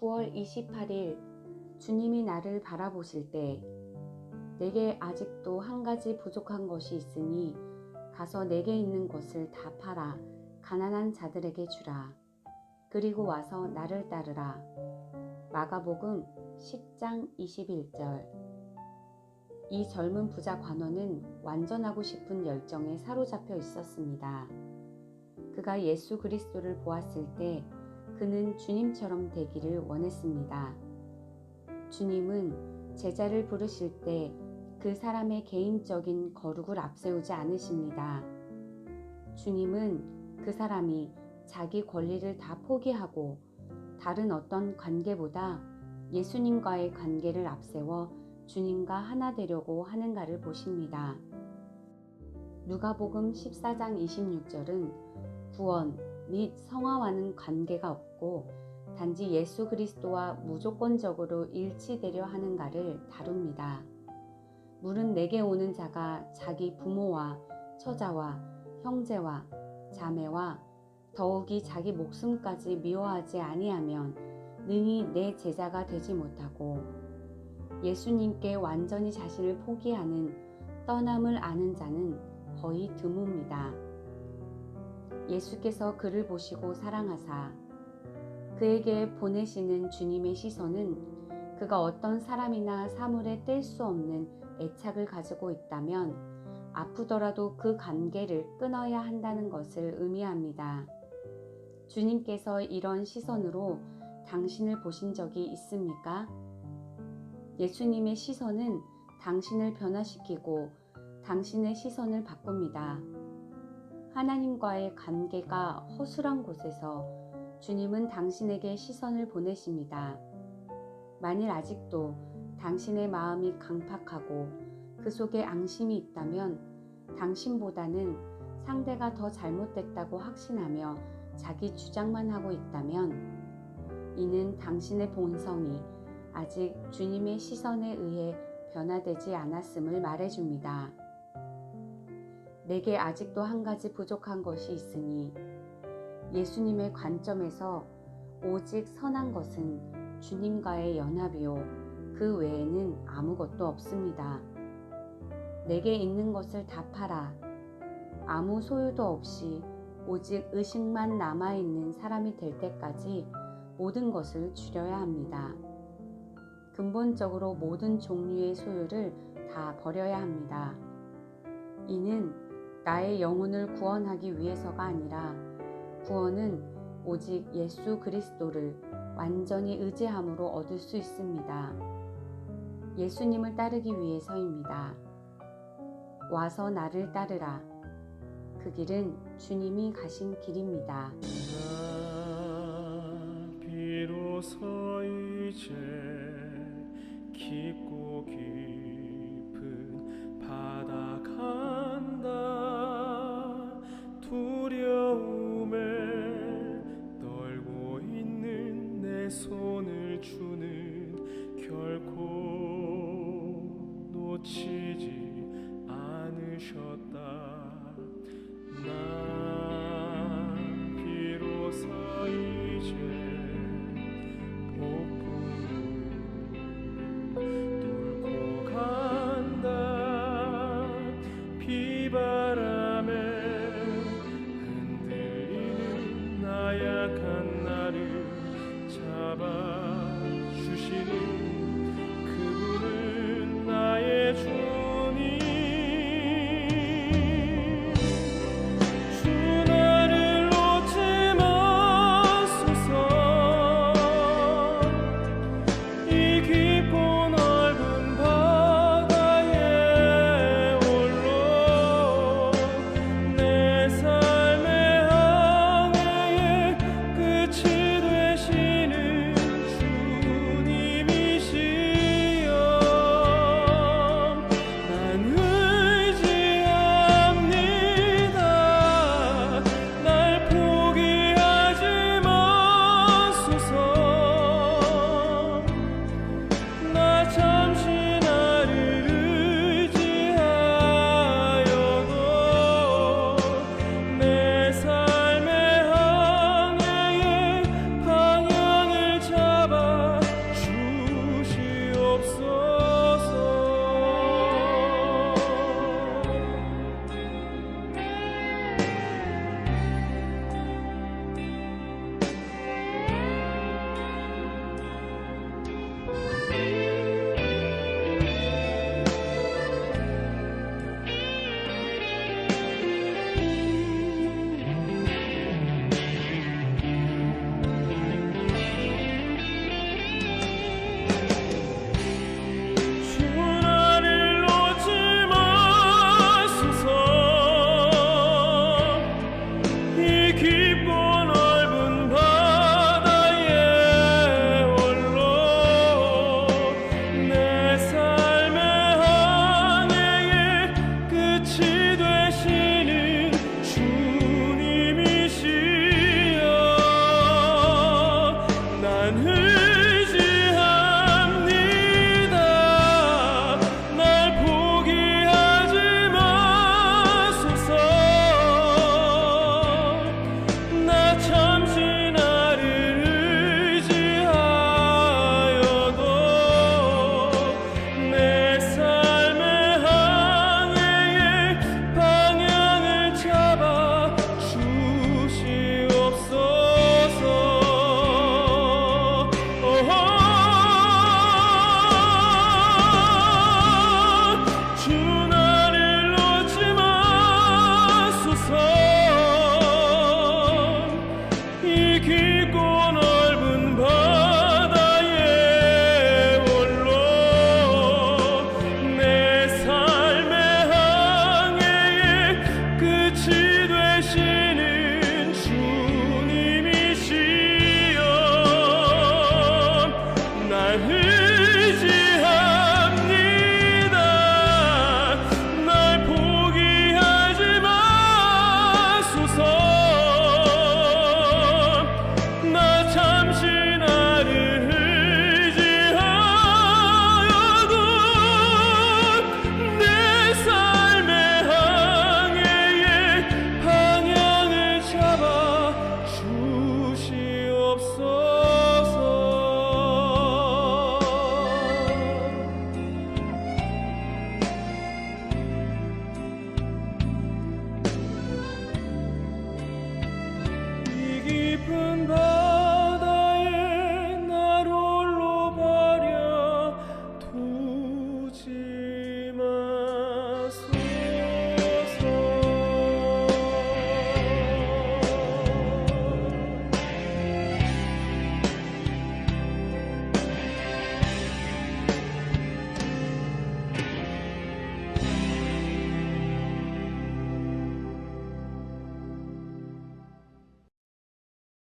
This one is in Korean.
9월 28일 주님이 나를 바라보실 때 내게 아직도 한 가지 부족한 것이 있으니 가서 내게 있는 것을 다 팔아 가난한 자들에게 주라. 그리고 와서 나를 따르라. 마가복음 10장 21절. 이 젊은 부자 관원은 완전하고 싶은 열정에 사로잡혀 있었습니다. 그가 예수 그리스도를 보았을 때 그는 주님처럼 되기를 원했습니다. 주님은 제자를 부르실 때 그 사람의 개인적인 거룩을 앞세우지 않으십니다. 주님은 그 사람이 자기 권리를 다 포기하고 다른 어떤 관계보다 예수님과의 관계를 앞세워 주님과 하나 되려고 하는가를 보십니다. 누가복음 14장 26절은 구원 및 성화와는 관계가 없고 단지 예수 그리스도와 무조건적으로 일치되려 하는가를 다룹니다. 물은 내게 오는 자가 자기 부모와 처자와 형제와 자매와 더욱이 자기 목숨까지 미워하지 아니하면 능히 내 제자가 되지 못하고 예수님께 완전히 자신을 포기하는 떠남을 아는 자는 거의 드뭅니다. 예수께서 그를 보시고 사랑하사 그에게 보내시는 주님의 시선은 그가 어떤 사람이나 사물에 뗄 수 없는 애착을 가지고 있다면 아프더라도 그 관계를 끊어야 한다는 것을 의미합니다. 주님께서 이런 시선으로 당신을 보신 적이 있습니까? 예수님의 시선은 당신을 변화시키고 당신의 시선을 바꿉니다. 하나님과의 관계가 허술한 곳에서 주님은 당신에게 시선을 보내십니다. 만일 아직도 당신의 마음이 강팍하고 그 속에 앙심이 있다면 당신보다는 상대가 더 잘못됐다고 확신하며 자기 주장만 하고 있다면 이는 당신의 본성이 아직 주님의 시선에 의해 변화되지 않았음을 말해줍니다. 내게 아직도 한 가지 부족한 것이 있으니 예수님의 관점에서 오직 선한 것은 주님과의 연합이요. 그 외에는 아무것도 없습니다. 내게 있는 것을 다 팔아 아무 소유도 없이 오직 의식만 남아있는 사람이 될 때까지 모든 것을 줄여야 합니다. 근본적으로 모든 종류의 소유를 다 버려야 합니다. 이는 나의 영혼을 구원하기 위해서가 아니라 구원은 오직 예수 그리스도를 완전히 의지함으로 얻을 수 있습니다. 예수님을 따르기 위해서입니다. 와서 나를 따르라. 그 길은 주님이 가신 길입니다. 나 비로소 이제 깊고 깊은 바다 간 cool. 깊은 밤